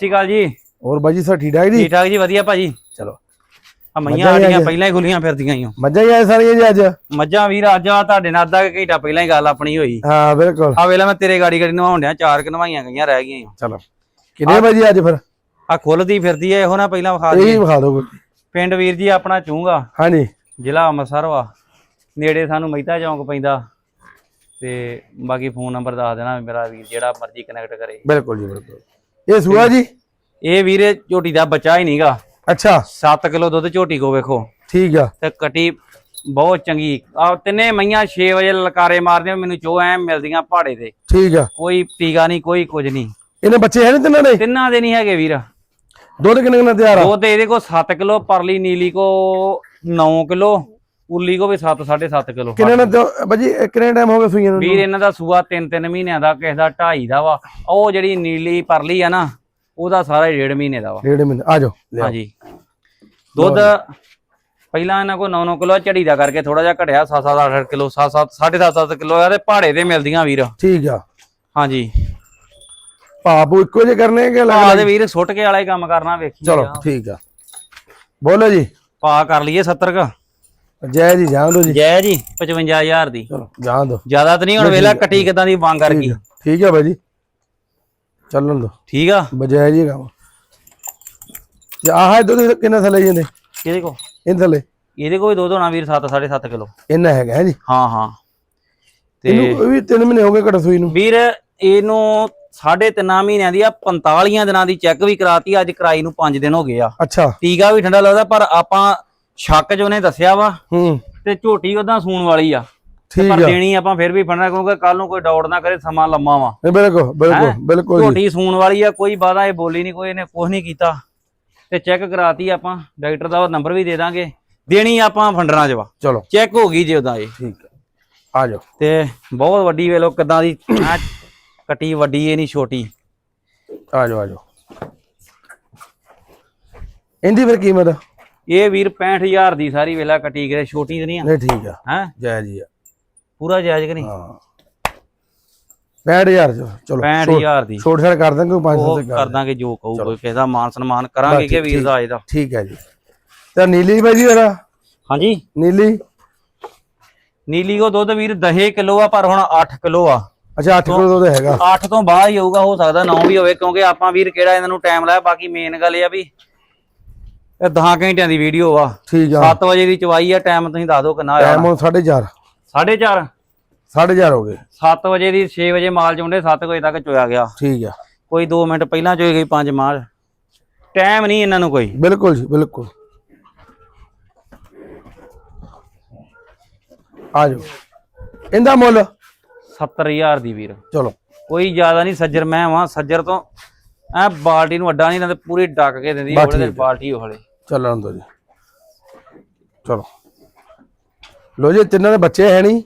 ਸ਼੍ਰੀ ਅਕਾਲ ਜੀ। ਹੋਰ ਬਾਈ ਜੀ ਸਰ ਠੀਕ ਠਾਕ ਜੀ? ਠੀਕ ਠਾਕ ਜੀ ਵਧੀਆ ਭਾਜੀ। ਚਲੋ। ਆ ਮਈਆਂ ਅੱਜ- ਪਹਿਲਾਂ ਹੀ ਖੁੱਲੀਆਂ ਫਿਰਦੀਆਂ ਓ। ਮੱਝਾਂ ਹੀ ਆਏ ਸਾਰੀਆਂ ਜੀ ਅੱਜ? ਮੱਝਾਂ ਵੀਰ ਅੱਜ ਆ ਤੁਹਾਡੇ ਨਾਲ ਅੱਧਾ ਘੰਟਾ ਪਹਿਲਾਂ ਹੀ ਗੱਲ ਆਪਣੀ ਹੋਈ। ਹਾਂ ਬਿਲਕੁਲ। ਆ ਵੇਲਾ ਮੈਂ ਤੇਰੇ ਗਾੜੀ ਗਾੜੀ ਨਵਾਉਣ ਡਿਆ ਚਾਰ ਕਿ ਨਵਾਈਆਂ ਗਈਆਂ ਰਹਿ ਗਈਆਂ। ਚਲੋ। ਕਿੰਨੇ ਵਜੇ ਅੱਜ ਫਿਰ? ਆ ਖੁੱਲਦੀ ਫਿਰਦੀ ਐ ਇਹੋ ਨਾ ਪਹਿਲਾਂ ਵਿਖਾ ਇਹੀ ਦਈਏ। ਵਿਖਾ ਕੋਈ। ਪਿੰਡ ਵੀਰ ਜੀ ਆਪਣਾ ਚੂੰਗਾ। ਹਾਂਜੀ। ਜ਼ਿਲ੍ਹਾ ਅੰਮ੍ਰਿਤਸਰ ਵਾ। ਨੇੜੇ ਸਾਨੂੰ ਮਹਿਤਾ ਚੌਂਕ ਪੈਂਦਾ। ਤੇ ਬਾਕੀ ਫੋਨ ਨੰਬਰ ਦੱਸ ਦੇਣਾ ਮੇਰਾ ਵੀਰ ਜਿਹੜਾ ਮਰਜ਼ੀ ਕਨੈਕਟ ਕਰੇ। ਬਿਲਕੁਲ ਜੀ ਬਿਲਕੁਲ। ਇਹ ਸੂਆ ਜੀ? ਇਹ ਵੀਰੇ ਝੋਟੀ ਦਾ ਬੱਚਾ ਹੀ ਨਹੀਂਗਾ। ਅੱਛਾ। 7 ਕਿਲੋ ਦੁੱਧ ਝੋਟੀ ਕੋ ਵੇਖੋ। ਠੀਕ ਆ। ਤੇ ਕਟੀ ਬਹੁਤ ਚੰਗੀ। ਆ ਤਿੰਨੇ ਮਈਆਂ 6 ਵਜੇ ਲਲਕਾਰੇ ਮਾਰਦੀਆਂ ਮੈਨੂੰ ਚੋ ਐ ਮਿਲਦੀਆਂ ਪਹਾੜੇ ਤੇ। ਠੀਕ ਆ। ਕੋਈ ਟੀਕਾ ਨਹੀਂ ਕੋਈ ਕੁਝ ਨਹੀਂ। ਇਹਨੇ ਬੱਚੇ ਹੈ ਨਹੀਂ ਤਿੰਨਾਂ ਦੇ? ਤਿੰਨਾਂ ਦੇ ਨਹੀਂ ਹੈਗੇ ਵੀਰ। ਦੁੱਧ ਕਿੰਨੇ ਕਿੰਨਾ ਤਿਆਰ ਆ? ਤੇ ਇਹਦੇ ਕੋ 7 ਕਿਲੋ ਪਰਲੀ ਨੀਲੀ ਕੋ 9 ਕਿਲੋ। ਉਲੀ ਕੋ ਵੀ 7 7.5 ਕਿਲੋ। ਕਿੰਨੇ ਨਾ ਬਾਜੀ ਕਿੰਨੇ ਟਾਈਮ ਹੋ ਗਿਆ ਸੂਈਆਂ ਨੂੰ? ਵੀਰ ਇਹਨਾਂ ਦਾ ਸੂਆ 3-3 ਮਹੀਨਿਆਂ ਦਾ ਕਿਸੇ ਦਾ 2.5 ਦਾ ਵਾ। ਉਹ ਜਿਹੜੀ ਨੀਲੀ ਪਰਲੀ ਆ ਨਾ ਉਹਦਾ ਸਾਰਾ ਹੀ ਡੇਢ ਮਹੀਨੇ ਦਾ ਵਾ। ਡੇਢ ਮਹੀਨੇ ਆ ਜਾਓ। ਹਾਂਜੀ। ਦੁੱਧ ਪਹਿਲਾਂ ਇਹਨਾਂ ਕੋ 9-9 ਕਿਲੋ ਝੜੀ ਦਾ ਕਰਕੇ ਥੋੜਾ ਜਿਹਾ ਘਟਿਆ 7-7 8 ਕਿਲੋ 7-7 7.5 ਕਿਲੋ ਆ ਤੇ ਪਹਾੜੇ ਤੇ ਮਿਲਦੀਆਂ ਵੀਰ। ਠੀਕ ਆ। ਹਾਂਜੀ। ਭਾਪੂ ਇੱਕੋ ਜਿਹੇ ਕਰਨੇ ਕਿ ਭਾ ਦੇ ਵੀਰ ਸੁੱਟ ਕੇ ਵਾਲਾ ਹੀ ਕੰਮ ਕਰਨਾ ਵੇਖੀ ਚਲੋ ਠੀਕ ਆ। ਬੋਲੋ ਜੀ। ਪਾ ਕਰ ਲਈਏ 70 ਕ। ਜੈ ਜੀ ਜਾਣ ਦੋ ਜੀ। ਜੈ ਜੀ 55000 ਦੀ। ਚਲੋ ਜਾਣ ਦੋ ਜ਼ਿਆਦਾ ਤਾਂ ਨਹੀਂ ਹੁਣ ਵੇਲਾ ਕੱਟੀ ਕਿਦਾਂ ਦੀ ਵਾਂਗ ਕਰ ਗਈ? ਠੀਕ ਆ ਬਾਈ ਜੀ ਚੱਲਣ ਦੋ ਠੀਕ ਆ? ਬਜਾਏ ਜੀ ਕੰਮ ਜੇ ਆਹ ਦੁੱਧ ਕਿੰਨਾ ਥੱਲੇ ਜਾਂਦੇ ਇਹਦੇ? ਕੋ ਇਹ ਥੱਲੇ। ਇਹਦੇ ਕੋਈ ਦੁੱਧ ਹੋਣਾ ਵੀਰ 7 7.5 ਕਿਲੋ। ਇੰਨਾ ਹੈਗਾ ਹੈ ਜੀ? ਹਾਂ ਹਾਂ। ਤੇ ਇਹਨੂੰ ਇਹ ਵੀ 3 ਮਹੀਨੇ ਹੋ ਗਏ ਘਟ ਸੂਈ ਨੂੰ। ਵੀਰ ਇਹਨੂੰ ਸਾਢੇ ਮਹੀਨਿਆਂ ਦੀ ਆ 45 ਦਿਨਾਂ ਦੀ ਚੈੱਕ ਵੀ ਕਰਾਤੀ ਅੱਜ ਕਰਾਈ ਨੂੰ 5 ਦਿਨ ਹੋ ਗਏ ਆ। ਅੱਛਾ। ਟੀਕਾ ਵੀ ਠੰਡਾ ਲੱਗਦਾ ਪਰ ਆਪਾਂ ਸ਼ੱਕ ਜੋ ਨੇ ਦੱਸਿਆ ਵਾ ਹੂੰ। ਤੇ ਝੋਟੀ ਉਹਦਾ ਸੂਣ ਵਾਲੀ ਆ। ਤੇ ਠੀਕ ਪਰ ਆ। ਦੇਣੀ ਆਪਾਂ ਫਿਰ ਵੀ ਫੜਨਾ ਕਿਉਂਕਿ ਕੱਲ ਨੂੰ ਕੋਈ ਡਾਊਟ ਨਾ ਕਰੇ ਸਮਾਂ ਲੰਮਾ ਵਾ। ਨਹੀਂ, ਬਿਲਕੁਲ ਬਿਲਕੁਲ ਹੈਂ? ਬਿਲਕੁਲ ਜੀ। ਝੋਟੀ ਸੂਣ ਵਾਲੀ ਆ ਕੋਈ ਬਾਦਾ ਇਹ ਬੋਲੀ ਨਹੀਂ ਕੋਈ ਇਹਨੇ ਕੁਝ ਨਹੀਂ ਕੀਤਾ। ਤੇ ਚੈੱਕ ਕਰਾਤੀ ਆਪਾਂ ਡਾਕਟਰ ਦਾ ਨੰਬਰ ਵੀ ਦੇ ਦਾਂਗੇ। ਦੇਣੀ ਆਪਾਂ ਫੰਡਰਾਂ 'ਚ ਵਾ। ਚਲੋ। ਚੈੱਕ ਹੋ ਗਈ ਜੇ ਉਹਦਾ ਇਹ। ਠੀਕ ਆ। ਆ ਜਾਓ। ਤੇ ਬਹੁਤ ਵੱਡੀ ਵੇਲੋ ਕਿਦਾਂ ਦੀ ਐਂ ਕੱਟੀ ਵੱਡੀ ਇਹ ਨਹੀਂ ਛੋਟੀ। ਆ ਜਾਓ ਆ ਜਾਓ। ਇਹਦੀ ਫਿਰ ਕੀਮਤ? ਇਹ ਵੀਰ 65000 ਦੀ ਸਾਰੀ ਵੇਲਾ ਕੱਟੀ ਕਰੇ ਛੋਟੀ ਤੇ ਨਹੀਂ ਆ। ਨਹੀਂ ਠੀਕ ਆ। ਹੈ? ਜੈ ਜੀ ਆ। ਪੂਰਾ ਜਾਇਜ਼ ਕਿ ਨਹੀਂ? ਹਾਂ। 65000 ਚਲੋ ਚਲੋ 65000 ਦੀ। ਛੋਟ ਛੜ ਕਰ ਦਾਂਗੇ 500 ਉਹ ਤੇ ਕਰ ਦਾਂਗੇ ਜੋ ਕਹੂ ਕੋਈ ਕਿਸੇ ਦਾ ਮਾਨ ਸਨਮਾਨ ਕਰਾਂਗੇ ਕਿ ਵੀਰ ਦਾ ਇਹਦਾ। ਠੀਕ ਹੈ ਜੀ। ਤੇ ਨੀਲੀ ਬਾਈ ਜੀ ਇਹਦਾ ਹਾਂਜੀ। ਨੀਲੀ। ਨੀਲੀ ਕੋ ਦੁੱਧ ਵੀਰ 10 ਕਿਲੋ ਆ ਪਰ ਹੁਣ 8 ਕਿਲੋ ਆ। ਅੱਛਾ 8 ਕਿਲੋ ਦੁੱਧ ਹੈਗਾ। 8 ਤੋਂ ਬਾਅਦ ਹੀ ਹੋਊਗਾ ਹੋ ਸਕਦਾ 9 ਵੀ ਹੋਵੇ ਕਿਉਂਕਿ ਆਪਾਂ ਵੀਰ ਕਿਹੜਾ ਇਹਨਾਂ ਨੂੰ ਟਾਈਮ ਲਾਇਆ ਬਾਕੀ ਮੇਨ ਗੱਲ ਇਹ ਆ ਵੀ ਇਹ 10 ਘੰਟਿਆਂ ਦੀ ਵੀਡੀਓ ਆ। ਠੀਕ ਆ। 7 ਵਜੇ ਦੀ ਚਵਾਈ ਆ ਟਾਈਮ ਤੁਸੀਂ ਦੱਸ ਦਿਓ ਕਿੰਨਾ ਹੋਇਆ ਟਾਈਮ ਹੁਣ 4:30 4:30 4:30 ਹੋ ਗਏ। 7 ਵਜੇ ਦੀ 6 ਵਜੇ ਮਾਲ ਚੁੰਡੇ 7 ਵਜੇ ਤੱਕ ਚੋਇਆ ਗਿਆ। ਠੀਕ ਆ। ਕੋਈ 2 ਮਿੰਟ ਪਹਿਲਾਂ ਚੋਈ ਗਈ 5 ਮਾਲ। ਟਾਈਮ ਨਹੀਂ ਇਹਨਾਂ ਨੂੰ ਕੋਈ। ਬਿਲਕੁਲ ਜੀ ਬਿਲਕੁਲ। ਆ ਜਾਓ। ਇਹਦਾ ਮੁੱਲ? 70000 ਦੀ ਵੀਰ। ਚਲੋ। ਕੋਈ ਜ਼ਿਆਦਾ ਨਹੀਂ ਸੱਜਰ ਮੈਂ ਵਾਂ। ਸੱਜਰ ਤੋਂ ਐ ਬਾਲਟੀ ਨੂੰ ਅੱਡਾ ਨਹੀਂ ਦਿੰਦੇ ਪੂਰੀ ਡੱਕ ਕੇ ਦਿੰਦੀ ਉਹਦੇ। ਬਾਲਟੀ ਉਹ ਹਲੇ ਚੱਲਣ ਦੋ ਜੀ। ਚਲੋ। ਲੋ ਜੀ ਤਿੰਨਾਂ ਦੇ ਬੱਚੇ ਹੈ ਨਹੀਂ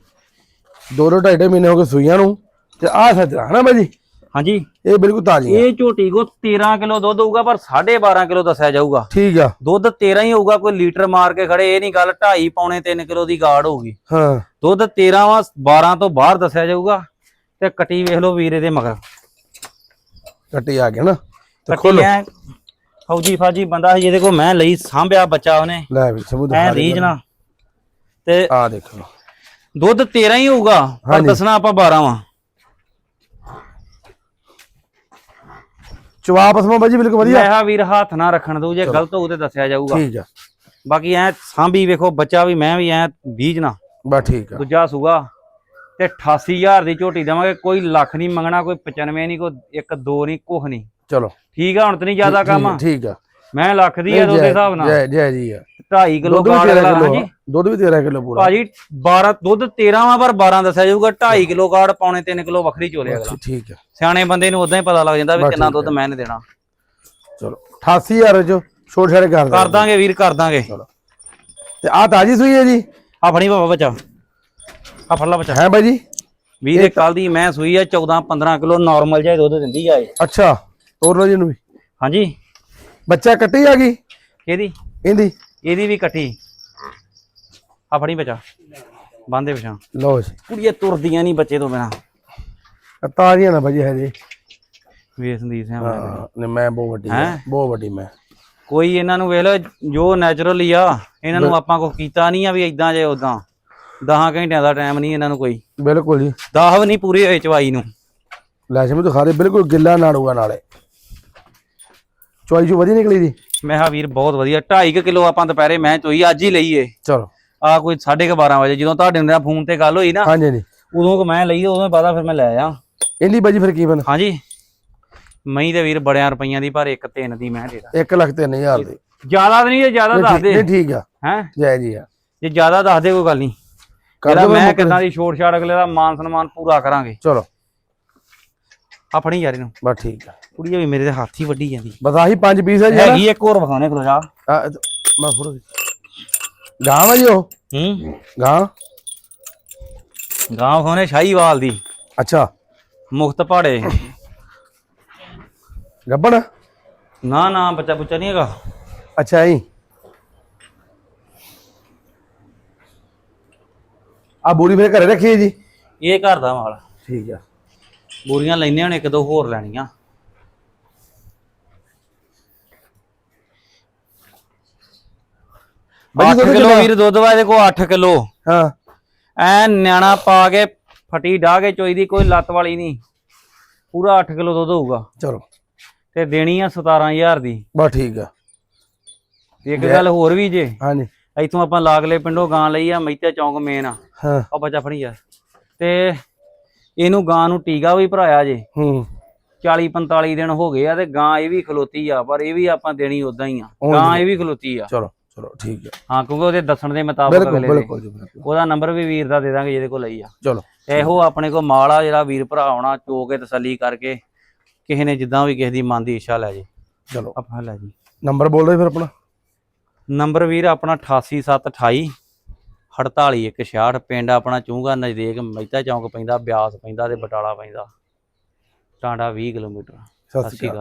ਦੋ ਦੋ ਢਾਈ ਢਾਈ ਮਹੀਨੇ ਹੋ ਗਏ ਸੂਈਆਂ ਨੂੰ। ਤੇ ਆਹ ਸੱਜਣਾ ਹਨਾ ਬਾਈ ਜੀ? ਹਾਂਜੀ। ਇਹ ਬਿਲਕੁਲ ਤਾਜ਼ੀ ਹੈ ਇਹ ਝੋਟੀ ਕੋ 13 ਕਿਲੋ ਦੁੱਧ ਹੋਊਗਾ ਪਰ 12.5 ਕਿਲੋ ਦੱਸਿਆ ਜਾਊਗਾ। ਠੀਕ ਆ। ਦੁੱਧ 13 ਹੀ ਹੋਊਗਾ ਕੋਈ ਲੀਟਰ ਮਾਰ ਕੇ ਖੜੇ ਇਹ ਨਹੀਂ ਗੱਲ 2.5 ਪੌਣੇ 3 ਕਿਲੋ ਦੀ ਗਾੜ ਹੋਊਗੀ। ਹਾਂ। ਦੁੱਧ 13 ਵਾ 12 ਤੋਂ ਬਾਹਰ ਦੱਸਿਆ ਜਾਊਗਾ ਤੇ ਕਟੀ ਵੇਖ ਲਓ ਵੀਰੇ ਦੇ ਮਗਰ। ਕੱਟੀ ਆ ਗਿਆ ਨਾ। ਤੇ ਐ ਫੌਜੀ ਫਾਜੀ ਬੰਦਾ ਸੀ ਜਿਹਦੇ ਕੋ ਮੈਂ ਲਈ ਸਾਂਭਿਆ ਬੱਚਾ ਉਹਨੇ। ਲੈ ਵੀ ਸਮੂਹ ਐ ਦੇ ਨਾ ਤੇ ਆ ਦੇਖੋ ਦੁੱਧ 13 ਹੀ ਹੋਊਗਾ ਪਰ। ਦੱਸਣਾ ਆਪਾਂ 12 ਵਾਂ। ਚਵਾਪ ਸਮਾ ਬਾਜੀ ਬਿਲਕੁਲ ਵਧੀਆ। ਮੈਂ ਵੀਰ ਹੱਥ ਨਾ ਰੱਖਣ ਦਊ ਜੇ ਗਲਤ ਹੋਊ ਤੇ ਦੱਸਿਆ ਜਾਊਗਾ। ਠੀਕ ਆ। ਬਾਕੀ ਐ ਸਾਂਭੀ ਵੇਖੋ ਬੱਚਾ ਵੀ ਮੈਂ ਵੀ ਐ ਬੀਜ ਨਾ। ਬਸ ਠੀਕ ਆ। ਦੂਜਾ ਸੂਗਾ ਤੇ 88000 ਦੀ ਝੋਟੀ ਦੇਵਾਂਗੇ ਕੋਈ ਲੱਖ ਨਹੀਂ ਮੰਗਣਾ ਕੋਈ 95 ਨਹੀਂ ਕੋਈ 1 2 ਨਹੀਂ ਕੁਝ ਨਹੀਂ। ਚਲੋ। ਠੀਕ ਆ ਹੁਣ ਤੇ ਨਹੀਂ ਜ਼ਿਆਦਾ ਕੰਮ? ਆ। ਠੀਕ ਆ। ਮੈਂ ਲੱਖ ਦੀ ਆ ਉਹਦੇ ਹਿਸਾਬ ਨਾਲ। ਜੈ ਜੈ ਜੀ ਆ। 2.5 ਕਿਲੋ ਕਾਰਡ 13 ਅਗਲਾ ਕਿਲੋ ਹਾਂਜੀ ਆ। ਦੁੱਧ ਵੀ 13 ਕਿਲੋ ਪੂਰਾ। ਭਾਜੀ 12 ਦੁੱਧ 13 ਵਾ ਪਰ 12 ਦੱਸਿਆ ਜਾਊਗਾ 2.5 ਕਿਲੋ ਕਾਰਡ ਪੌਣੇ 3 ਕਿਲੋ ਵੱਖਰੀ ਚੋਲੇ ਅਗਲਾ। ਠੀਕ ਆ। ਸਿਆਣੇ ਬੰਦੇ ਨੂੰ ਉਦਾਂ ਹੀ ਪਤਾ ਲੱਗ ਜਾਂਦਾ ਵੀ ਕਿੰਨਾ ਦੁੱਧ ਮੈਂ ਨੇ ਦੇਣਾ। ਚਲੋ 88000 ਚ ਛੋਟ ਛੜ ਕਰ ਕਰ ਦਾਂਗੇ ਵੀਰ ਕਰ ਦਾਂਗੇ। ਚਲੋ। ਤੇ ਆ ਤਾਜੀ ਸੂਈ ਹੈ ਜੀ? ਆ ਫੜੀ ਬਾਬਾ ਬੱਚਾ। ਆ ਫੜ ਲਾ ਬੱਚਾ। ਹੈ ਬਾਈ ਜੀ? ਵੀਰ ਇਹ ਕੱਲ ਦੀ ਮੈਂ ਸੂਈ ਆ 14 15 ਕਿਲੋ ਨਾਰਮਲ ਜਿਹਾ ਦੁੱਧ ਦਿੰਦੀ ਆ ਇਹ। ਅੱਛਾ। ਤੋਰ ਲਓ ਜੀ ਨੂੰ ਵੀ। ਹਾਂਜੀ। ਬੱਚਾ ਕੱਟੀ ਆ ਗਈ? ਇਹਦੀ ਇਹਦੀ। ਇਹਦੀ ਵੀ ਕੱਟੀ। ਆ ਫੜੀ ਬੱਚਾ। ਬੰਦੇ ਪਿਛਾਂ। ਲਓ ਜੀ। ਕੁੜੀਏ ਤੁਰਦੀਆਂ ਨਹੀਂ ਬੱਚੇ ਤੋਂ ਬਿਨਾ। ਤਾਜ਼ੀਆਂ ਨਾ ਬਾਜੀ ਹੈ ਜੀ ਵੇ ਸੰਦੀਪ ਸਿੰਘ ਨੇ ਮੈਂ ਬਹੁਤ ਵੱਡੀ ਹੈ? ਬਹੁਤ ਵੱਡੀ ਮੈਂ। ਕੋਈ ਇਹਨਾਂ ਨੂੰ ਵੇਖ ਲਓ ਜੋ ਨੈਚੁਰਲ ਹੀ ਆ ਇਹਨਾਂ ਨੂੰ ਆਪਾਂ ਕੁਛ ਕੀਤਾ ਨਹੀਂ ਆ ਵੀ ਇਦਾਂ ਜੇ ਉਦਾਂ 10 ਘੰਟਿਆਂ ਦਾ ਟਾਈਮ ਨਹੀਂ ਇਹਨਾਂ ਨੂੰ ਕੋਈ। ਬਿਲਕੁਲ ਜੀ। 10 ਵੀ ਨਹੀਂ ਪੂਰੇ ਹੋਏ ਚਵਾਈ ਨੂੰ। ਲੈਸ਼ਮ ਤੋਂ ਖਾਰੇ ਬਿਲਕੁਲ ਗਿੱਲਾ ਨਾੜੂਗਾ ਨਾਲੇ। ਚੋਈ ਜੋ ਵਧੀਆ ਨਿਕਲੀ ਜੀ ਮੈਂ ਕਿਹਾ ਵੀਰ ਬਹੁਤ ਵਧੀਆ। 2.5 ਕਿਲੋ ਆਪਾਂ ਦੁਪਹਿਰੇ ਮੈਂ ਚੋਈ ਅੱਜ ਹੀ ਲਈ ਏ ਚਲੋ। ਆ ਕੋਈ 12:30 ਵਜੇ ਜਦੋਂ ਤੁਹਾਡੇ ਨਾਲ ਫੋਨ ਤੇ ਗੱਲ ਹੋਈ ਨਾ ਹਾਂਜੀ ਜੀ ਉਦੋਂ ਕਿ ਮੈਂ ਲਈ ਉਦੋਂ ਬਾਅਦ ਫਿਰ ਮੈਂ ਲੈ ਆ ਇਹਦੀ ਬਾਜੀ ਫਿਰ ਕੀ ਬਣ ਹਾਂਜੀ। ਮਈ ਦੇ ਵੀਰ ਬੜਿਆਂ ਰੁਪਈਆਂ ਦੀ ਪਰ ਇੱਕ ਤਿੰਨ ਦੀ ਮੈਂ ਦੇਦਾ 1 ਲੱਖ 3000 ਦੀ। ਜ਼ਿਆਦਾ ਨਹੀਂ ਜੇ ਜ਼ਿਆਦਾ ਦੱਸ ਦੇ। ਨਹੀਂ ਠੀਕ ਆ। ਹੈ? ਜੈ ਜੀ ਆ। ਜੇ ਜ਼ਿਆਦਾ ਦੱਸ ਦੇ ਕੋਈ ਗੱਲ ਨਹੀਂ। ਦਿਓ ਮੈਂ ਕਿਦਾਂ ਦੀ ਛੋਟ ਛਾੜ ਅਗਲੇ ਦਾ ਮਾਨ ਸਨਮਾਨ ਪੂਰਾ ਕਰਾਂਗੇ। ਚਲੋ। ਆ ਫੜੀ ਯਾਰ ਇਹਨੂੰ ਬਸ ਠੀਕ ਆ। ਕੁੜੀ ਵੀ ਮੇਰੇ ਦੇ ਹੱਥ ਹੀ ਵੱਡੀ ਜਾਂਦੀ। ਬਸ ਆਹੀ ਪੰਜ ਪੀਸ ਹੈ ਜੀ ਹੈਗੀ ਇੱਕ ਹੋਰ ਵਿਖਾਉਣੇ ਖਲੋ ਜਾ। ਆ, ਮੈਂ ਫੜੋ ਗਾਂ ਵਾ ਜੀ ਉਹ? ਹੂੰ। ਗਾਂ ਗਾਂ ਵਿਖਾਉਣੇ ਸ਼ਾਹੀਵਾਲ ਦੀ। ਅੱਛਾ। ਮੁਖਤ ਪਹਾੜੇ ਗੱਬਣ? ਨਾ ਨਾ ਬੱਚਾ ਬੁੱਚਾ ਨਹੀਂ ਹੈਗਾ। ਅੱਛਾ ਜੀ ਆ ਬੋਰੀ ਮੇਰੇ ਘਰੇ ਰੱਖੀ ਹੈ ਜੀ। ਇਹ ਘਰ ਦਾ ਮਾਲ। ਠੀਕ ਆ। ਬੋਰੀਆਂ ਲੈਣੇ ਹੁਣ ਇੱਕ ਦੋ ਹੋਰ ਲੈਣੀਆਂ। ਬਾਈ 8 ਦੁੱਧ ਕਿਲੋ? ਵੀਰ ਦੁੱਧ ਵਾ ਇਹਦੇ ਕੋਲ 8 ਕਿਲੋ। ਹਾਂ। ਐ ਨਿਆਣਾ ਪਾ ਕੇ ਫਟੀ ਢਾ ਕੇ ਚੋਈ ਦੀ ਕੋਈ ਲੱਤ ਵਾਲੀ ਨਹੀਂ। ਪੂਰਾ 8 ਕਿਲੋ ਦੁੱਧ ਹੋਊਗਾ। ਚਲੋ। ਤੇ ਦੇਣੀ ਆ 17000 ਦੀ। ਬਸ ਠੀਕ ਆ। ਇੱਕ ਗੱਲ ਹੋਰ ਵੀ ਜੇ। ਹਾਂਜੀ। ਇੱਥੋਂ ਆਪਾਂ ਲਾਗਲੇ ਪਿੰਡੋਂ ਗਾਂ ਲਈ ਆ ਮਹਿਤੇ ਚੌਂਕ ਮੇਨ ਆ। ਹਾਂ। ਆ ਬੱਚਾ ਫੜੀ ਯਾਰ ਤੇ ਇਹਨੂੰ ਗਾਂ ਨੂੰ ਟੀਕਾ ਵੀ ਭਰਾਇਆ ਜੇ। ਹੂੰ। 40 45 ਦਿਨ ਹੋ ਗਏ ਆ ਤੇ ਗਾਂ ਇਹ ਵੀ ਖਲੋਤੀ ਆ ਪਰ ਇਹ ਵੀ ਆਪਾਂ ਦੇਣੀ ਉਦਾਂ ਹੀ ਆ। ਗਾਂ ਇਹ ਵੀ ਖਲੋਤੀ ਆ। ਚਲੋ ਚਲੋ ਠੀਕ ਆ। ਹਾਂ ਕਿਉਂਕਿ ਉਹਦੇ ਦੱਸਣ ਦੇ ਮੁਤਾਬਕ ਬਿਲਕੁਲ ਅਗਲੇ ਬਿਲਕੁਲ ਉਹਦਾ ਨੰਬਰ ਵੀ ਵੀਰ ਦਾ ਦੇ ਦਾਂਗੇ ਜਿਹਦੇ ਕੋਲ ਲਈ ਆ। ਚਲੋ। ਇਹੋ ਆਪਣੇ ਕੋਲ ਮਾਲ ਆ ਜਿਹੜਾ ਵੀਰ ਭਰਾ ਆਉਣਾ ਚੋ ਕੇ ਤਸੱਲੀ ਕਰਕੇ ਕਿਸੇ ਨੇ ਜਿੱਦਾਂ ਵੀ ਕਿਸੇ ਦੀ ਮਨ ਦੀ ਇੱਛਾ ਲੈ ਜੇ। ਚਲੋ। ਆਪਾਂ ਲੈ ਜੀ। ਨੰਬਰ ਬੋਲ ਰਹੇ ਫਿਰ ਆਪਣਾ। ਨੰਬਰ ਵੀਰ ਆਪਣਾ 88728 48166 ਪਿੰਡ ਆਪਣਾ ਚੂੰਗਾ ਨਜ਼ਦੀਕ ਮਹਿਤਾ ਚੌਂਕ ਪੈਂਦਾ ਬਿਆਸ ਪੈਂਦਾ ਤੇ ਬਟਾਲਾ ਪੈਂਦਾ। ਟਾਂਡਾ 20 ਕਿਲੋਮੀਟਰ। ਸਤਿ ਸ਼੍ਰੀ ਅਕਾਲ।